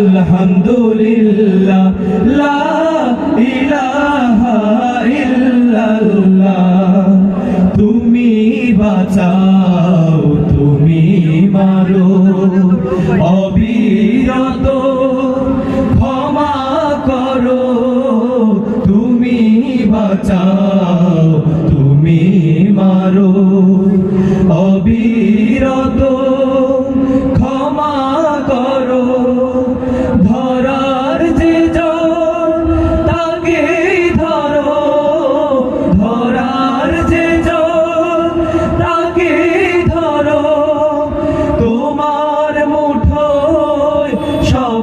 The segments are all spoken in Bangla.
আলহামদুলিল্লাহ লা ইলাহা তুমি বাঁচাও তুমি মারো অবিরত ক্ষমা করো। তুমি বাঁচাও তুমি মারো।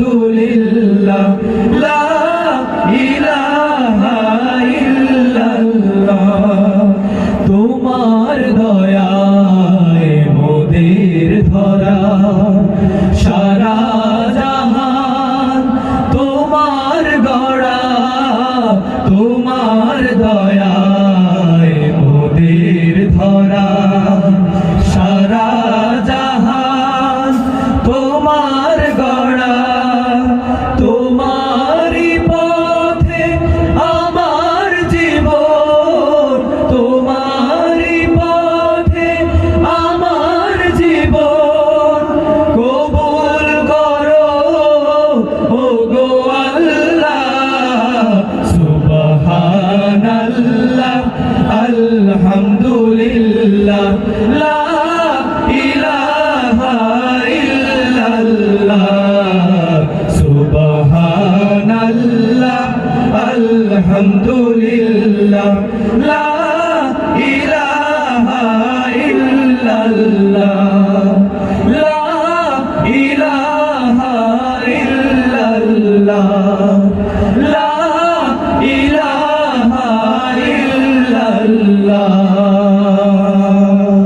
আলহামদুলিল্লাহ লা ইলাহা ইল্লাল্লাহ। তোমার দয়ায় মোদের ধরা সারা সারা জাহান তোমার গড়া, তোমারই পথে আমার জীবন, তোমারই পথে আমার জীবন। কবুল করো ও গো আল্লাহ, সুবহানাল্লাহ আলহামদুলিল্লাহ